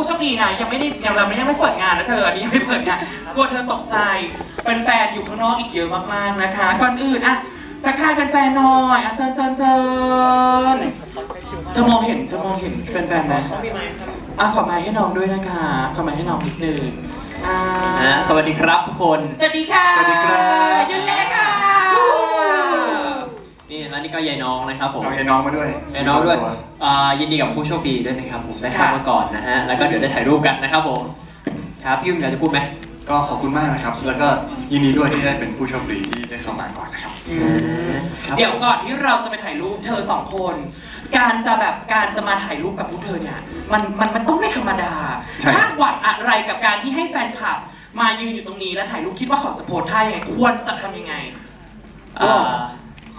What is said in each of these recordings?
ผู้โชคดีนะยังไม่ได้ยังเราไม่ยังไม่เปิดงานนะเธออันนี้ยังไม่เปิดงานกลัวเธอตกใจแฟนๆอยู่ข้างนอกอีกเยอะมากๆนะคะ ก่อนอื่นอะทักทายแฟนๆหน่อยอะเชิญเชิญเชิญเธอมองเห็นเธอมองเห็นแฟนๆไหมอะขอไมค์ให้น้องด้วยนะคะขอไมค์ให้น้องนิดนึงอ่านะสวัสดีครับทุกคน สวัสดีค่ะสวัสดีครับยุนเล็กค่ะนี่ แล้วนี่ก็ยายน้องนะครับผมเอายายน้องมาด้วยยายน้องด้วยอ่ายินดีกับผู้โชคดีด้วยนะครับผมได้เข้ามาก่อนนะฮะแล้วก็เดี๋ยวได้ถ่ายรูปกันนะครับผมครับพี่ยุ่มอยากจะพูดไหมก็ขอบคุณมากนะครับ แล้วก็ยินดีด้วยที่ได้เป็นผู้โชคดีที่ได้เข้ามาก่อนนะครับ ครับ เดี๋ยวก่อนที่เราจะไปถ่ายรูปเธอสองคน การจะแบบการจะมาถ่ายรูปกับพวกเธอเนี่ย มันมันมันต้องไม่ธรรมดาใช่ คาดหวังอะไรกับการที่ให้แฟนคลับ มายืนอยู่ตรงนี้แล้วถ่ายรูปคิดว่าเขาจะโพสท่ายังไงควรจะทำยังไง อ่า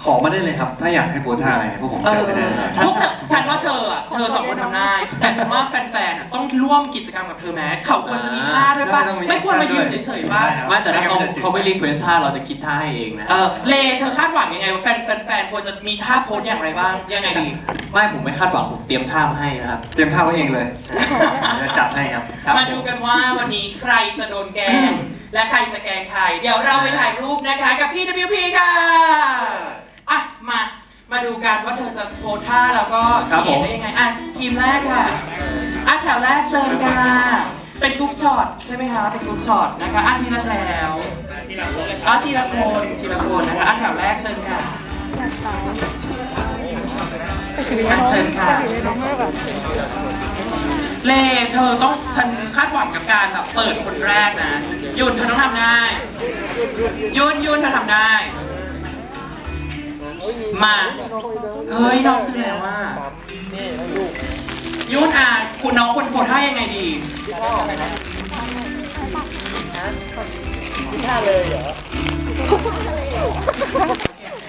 ขอมาได้เลยครับ ถ้าอยากให้โพสท่าอะไรเนี่ยพวกผมเอจัดอให้ได้เลยพวกเธอฉันว่าเธออะเธอสองคนทำได้แต่ฉันว่าแฟนๆอะต้องร่วมกิจกรรมกับเธอแม้เขาควรจะมีท่าด้วยป่ะไม่ควรมายืนเฉยๆป่ะไม่แต่ถ้าเขาเขาไม่รีเควสท่าเราจะคิดท่าให้เองนะเออเลเธอคาดหวังยังไงว่าแฟนแฟนแฟนควรจะมีท่าโพสอย่างไรบ้างยังไงดี ไม่ผมไม่คาดหวังผมเตรียมท่ามาให้นะครับเตรียมท่าไว้เองเลยจะจัดให้ครับครับมาดูกันว่าวันนี้ใครจะโดนแกล้งและใครจะแกล้งใครเดี๋ยวเราไปถ่ายรูปนะคะ กับพี่ WP ค่ะ อะมามาดูกันว่าเธอจะโพสท่าแล้วก็ครับผมเขียนได้ยังไงอะทีมแรกค่ะอะแถวแรกเชิญค่ะเป็นกรุ๊ปช็อตใช่ไหมคะเป็นกรุ๊ปช็อตนะคะอะทีละแถวอะทีละคนทีละคนนะคะอะแถวแรกเชิญค่ะอะเชิญค่ะเลเธอต้องฉันคาดหวังกับการแบบเปิดคนแรกนะยุนเธอต้องทำได้ยุนยุนเธอทำได้ มาเฮ้ยน้องคือแล้วว่ายุนอะคุณน้องควรโพสท่ายังไงดี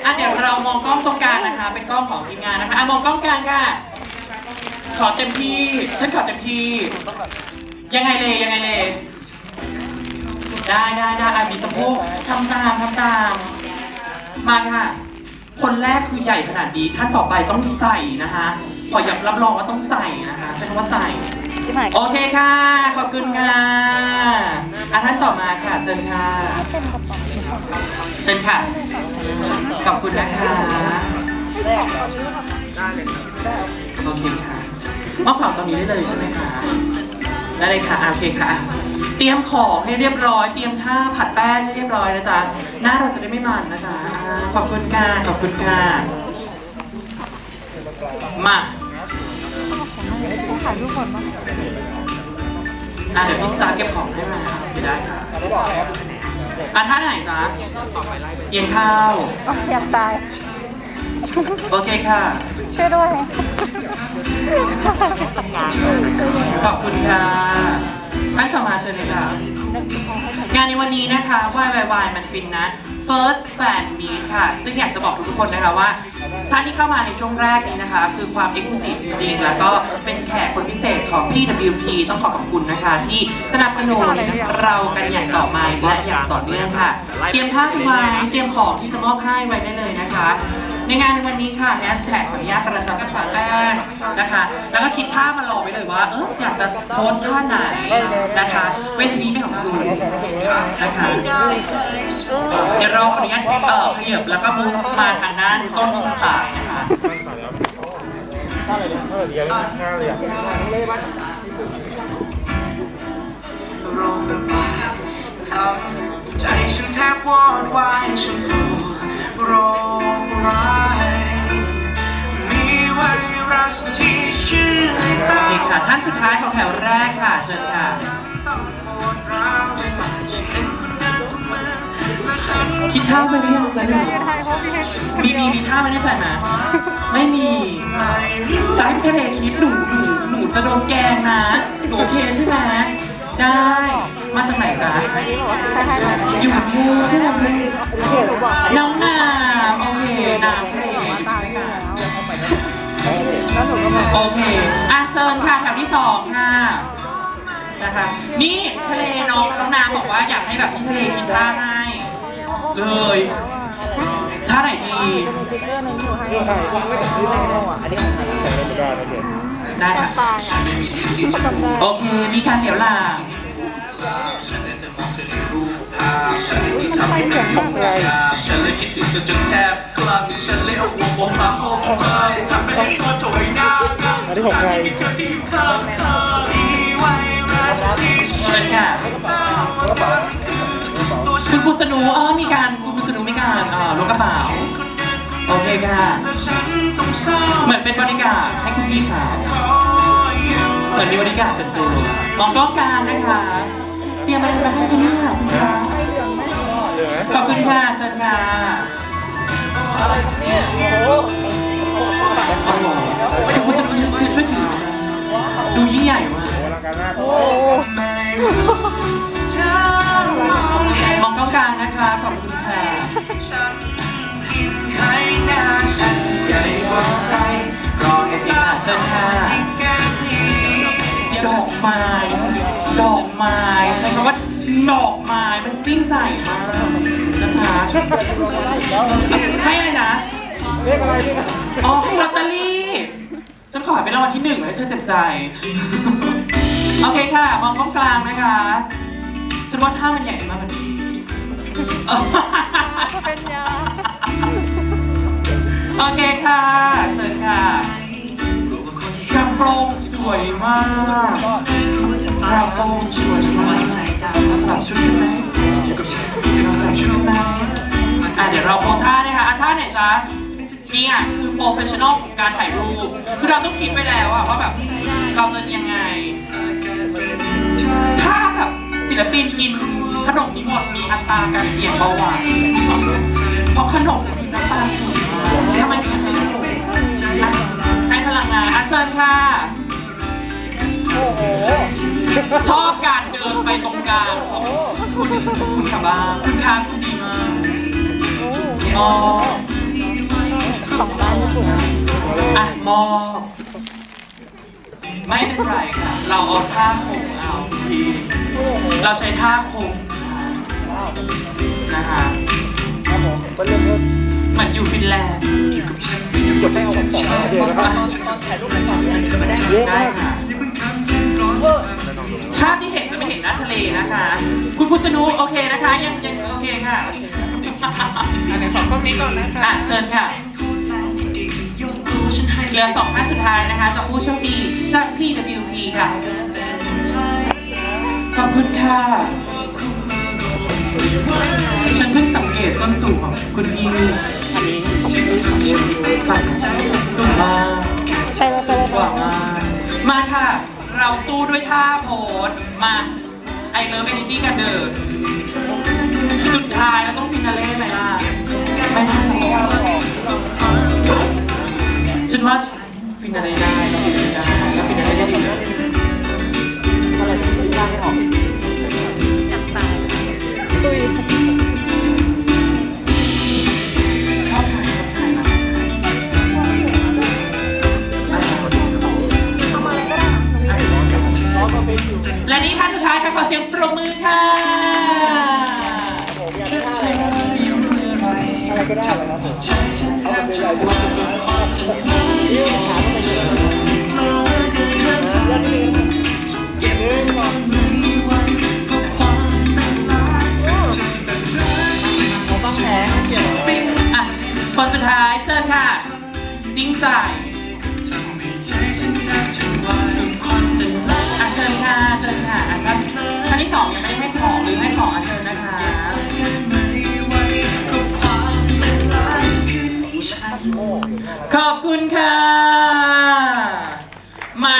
อะเดี๋ยวเรามองกล้องตรงกลางนะคะ เป็นกล้องของทีมงานนะคะอะมองกล้องกลางค่ะ ขอเต็มที่ฉันขอเต็มที่ ยังไงเลยยังไงเลยได้ได้ได้อะมีสะโพกทำตามทำตาม มาค่ะ คนแรกคือใหญ่ขนาดนี้ท่านต่อไปต้องใจนะคะขอย้ำรับรองว่าต้องใจนะคะใช้คำว่าใจใช่ไหมโอเคค่ะ ขอบคุณค่ะอะท่านต่อมาค่ะเชิญค่ะเชิญค่ะ ขอบคุณนะคะโอเคค่ะมอบของตรงนี้ได้เลยใช่ไหมคะได้เลยค่ะอะโอเคค่ะ เตรียมของให้เรียบร้อย เตรียมท่าผัดแป้งให้เรียบร้อยนะจ๊ะหน้าเราจะได้ไม่มันนะจ๊ะอ่า ขอบคุณค่ะ ขอบคุณค่ะ มาถ่ายรูปก่อนมั้งอะเดี๋ยวพี่จ๊าเก็บของให้มาไม่ได้ค่ะอะท่าไหนจ๊ะเอียงข้าวอยากตาย โอเคค่ะ ช่วยด้วย ขอบคุณค่ะท่านต่อมาเชิญเลยค่ะ งานในวันนี้นะคะ Y Y Y มันฟินนะ First Fan Meet ค่ะ ซึ่งอยากจะบอกทุกๆคนนะคะว่า ท่านที่เข้ามาในช่วงแรกนี้นะคะ คือความ Exclusive จริงๆ แล้วก็เป็นแขกคนพิเศษของ PWP ต้องขอขอบคุณนะคะ ที่สนับสนุนเรากันอย่างต่อมาและอย่างต่อเนื่องค่ะ เตรียมผ้าสบายเตรียมของที่จะมอบให้ไว้ได้เลยนะคะ ในงานในวันนี้ค่ะแฮชแท็กขออนุญาตประชาสัมพันธ์แรกนะคะ แล้วก็คิดท่ามารอไว้เลยว่า เอออยากจะโพสท่าไหนนะคะเวทีนี้เป็นของคุณนะคะเดี๋ยวเราขออนุญาตเอ่อขยับแล้วก็มูฟมาทางด้านต้นสายนะคะโรงระบายทำใจฉันแทบวอดวายฉันปวดร้อให้โอตา เคค่ะท่านสุดท้ายของแถวแรกค่ะเชิญค่ะต้องปวดร้าวเวลาจะเห็นคนเดินคนเมืองและฉันคิดท่าไปหรือยังจ๊ะหนูมีมีมีท่าไม่แน่ใจไหมไม่มีไม่รู้จะให้พี่ทะเลคิดหนูหนูหนูจะโดนแกล้งนะหนูโอเคใช่ไหม ได้ มาจากไหนจ๊ะอยู่กรุงเทพใช่ไหมน้องนามโอเคนามทะเลแล้วโอเคอะเชิญค่ะแถวที่สองค่ะนะคะนี่ทะเลน้องน้องนางบอกว่าอยากให้แบบพี่ทะเลกินท่าให้เลย ท่าไหนดีได้ค่ะบโอเคมีการเดี๋ยวลาฉันได้แต่มองเธอในรูปภาพฉันเลยที่ทำให้เธอมองไม่ได้ฉันเลยคิดถึงจนจนแทบกลั้นฉันเลยเอาหัวผมมาห้องไปทำให้ตัวโถยหน้างันสุดท้ายมีเธอที่อยู่ข้างข้างมีไวรัสที่เชิญค่ะตัวคุฉัณนปุษณูอ๋อมีการคุณปุษณูมี การอ่าลงกระเป๋าโอเคค่ะและฉันต้องเศร้าเหมือนเป็นบริการดให้คุณพี่สาวขออยู่เหมือนมีบริการดส่วนตัวมองกล้องกลางนะคะ เตรียมอะไรมาให้คุณพี่ค่ะคุณคะขอบคุณค่ะเชิญค่ะอะไรเนี่ยโอ้โหคุณปุษณูช่วยช่วยถือดูยิ่งใหญ่มากไม่ ดอกไม้ดอกไม้ใช้คำว่าดอกไม้มันจิ้งใจมากนะคะให้อะไรนะเลขอะไรนี่อ๋อให้ลอตเตอรี่ ฉันขอให้เป็นรางวัลที่หนึ่งให้เธอเจ็บใจ โอเคค่ะ มองกล้องกลางนะคะ ฉันว่าท่ามันใหญ่มากกว่านี้ เป็นยา โอเคค่ะเชิญค่ะกระโปรงสวยมากกระโปรงสวยมากสลับชุดไหมเราสลับชุดกันไหมอะเดี๋ยวเราโพสท่านะคะอะท่าไหนจ๊ะเนี่ยคือโปรเฟชชั่นอลของการถ่ายรูป คือเราต้องคิดไว้แล้วอะว่าแบบเราจะยังไง ถ้าแบบศิลปินกิน ขนมนี้หมดมีอัตราการเสี่ยงเบาหวานเพราะขนมเนี่ยคือน้ำตาลสูงใช่ไหมให้พลังงานอาเชิญค่ะชอบการเดินไปตรงกลางของคุณคุณกับบ้านคุณค้าคุณดีมากอ๋อสองล้านสูงอะมอไม่เป็นไรค่ะเราเอาท่าโคงเอาที เราใช้ท่าโคงนะคะเหมือนอยู่ฟินแลนด์ได้ค่ะภาพที่เห็นจะไม่เห็นหน้าทะเลนะคะ คุณพุทธนุโอเคนะคะ ยังยังโอเคค่ะอันนี้ขอกล้องนี้ก่อนนะคะอะเชิญค่ะเหลือสองท่านสุดท้ายนะคะจากผู้โชคดีจาก PWP ค่ะ ขอบคุณค่ะ ฉันเพิ่งสังเกตต้นสูงของคุณพี่ฝันสูงมากใช่แล้วใช่แล้วหวังมามาค่ะ เราตู้ด้วยท่าโพสมาไอเลิฟเอเนจีกันเดินสุดท้ายเราต้องฟินาเล่ไหมล่ะไม่น่าจะฉันว่าฟินาเล่ได้เราฟินาเล่ได้แล้วฟินาเล่ได้ดี ออกตุยชอบถ่ายชอบถ่ายและนี่ท่านสุดท้ายค่ะขอเสียงปรบมือค่ะอ่ จริงใจอะเชิญค่ะเชิญค่ะอะท่านท่านที่สองยังไม่ได้ให้ของหรือให้ของอะเชิญนะคะขอบคุณค่ะ มา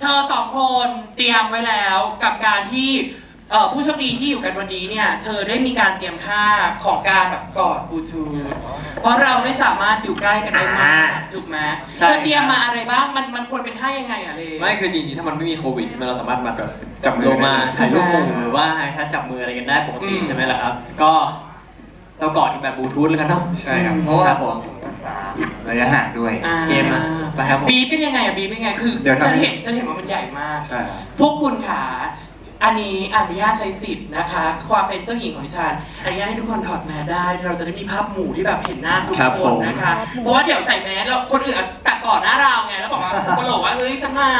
เธอสองคนเตรียมไว้แล้วกับการที่ เอ่อผู้โชคดีที่อยู่กันวันนี้เนี่ย เธอได้มีการเตรียมท่าของการแบบกอดบลูทูธเพราะเราไม่สามารถอยู่ใกล้กันได้มากถูกไหมใช่ เธอเตรียมมาอะไรบ้างมันมันควรเป็นท่ายังไงอะเลไม่คือจริงๆ ถ้ามันไม่มีโควิดใช่ไหมเราสามารถมาแบบจับมือลงมาได้ถ่ายรูปหมู่ถูกไหมหรือว่าถ้าจับมืออะไรกันได้ปกติอืมใช่ไหมล่ะครับ ก็เรากอดกันแบบบลูทูธแล้วกันเนาะใช่ครับ เพราะว่าครับผมระยะห่างด้วย อ่าเกมอะไปครับผม บีบเป็นยังไงอะบีบเป็นยังไงคือเดี๋ยวทำ ฉันเห็นฉันเห็นว่ามันใหญ่มาก ใช่ครับ พวกคุณขา อันนี้อนุญาตใช้สิทธิ์นะคะ ความเป็นเจ้าหญิงของดิฉันอนุญาตให้ทุกคนถอดแมสได้ เราจะได้มีภาพหมู่ที่แบบเห็นหน้าทุกครับคผนม นะคะ เพราะว่าเดี๋ยวใส่แมสแล้วคนอื่นอาจจะตัดต่อหน้าเราไงแล้วบอกว่าคนบอกว่าเฮ้ยฉันมา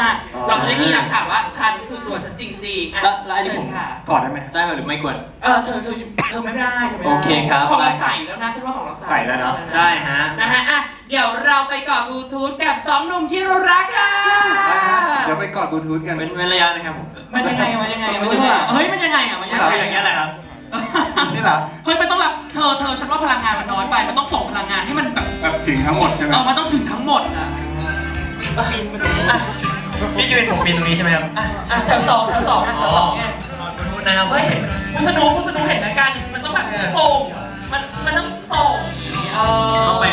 เราจะได้มีหลักฐานว่าฉันคือตัวฉันจริงๆอะแล้วแล้วอันนี้ผม เชิญค่ะถอดได้ไหม ได้ไหมหรือไม่ควรเออเธอเธอเธอไม่ได้เธอไม่ได้โอเคครับ ของเราได้ครับใส่แล้วนะฉันว่าของเราใส่แล้วเนอะ ได้ฮะ นะฮะอะ เดี๋ยวเราไปกอดบลูทูธกับสองหนุ่มที่เรารักค่ะเดี๋ยวไปกอดบลูทูธกันเป็นเว้นระยะนะครับผมมันยังไงมันยังไงมันยังไงเฮ้ยมันยังไงอะมันยังไงคืออย่างเงี้ยแหละครับนี่เหรอเฮ้ยมันต้องรับเธอเธอฉันว่าพลังงานมันน้อยไปมันต้องส่งพลังงานให้มันแบบแบบถึงทั้งหมดใช่ไหมเออมันต้องถึงทั้งหมดอะอะพี่ชีวิตผมปีตรงนี้ใช่ไหมครับอะอะแถวสองแถวสองอะแถวสองเนี่ยคุณนะครับเฮ้ยเห็นคุณสนุกคุณสนุกเห็นนะการมันต้องแบบส่งมันมันต้องส่งอย่างงี้เออต้องไป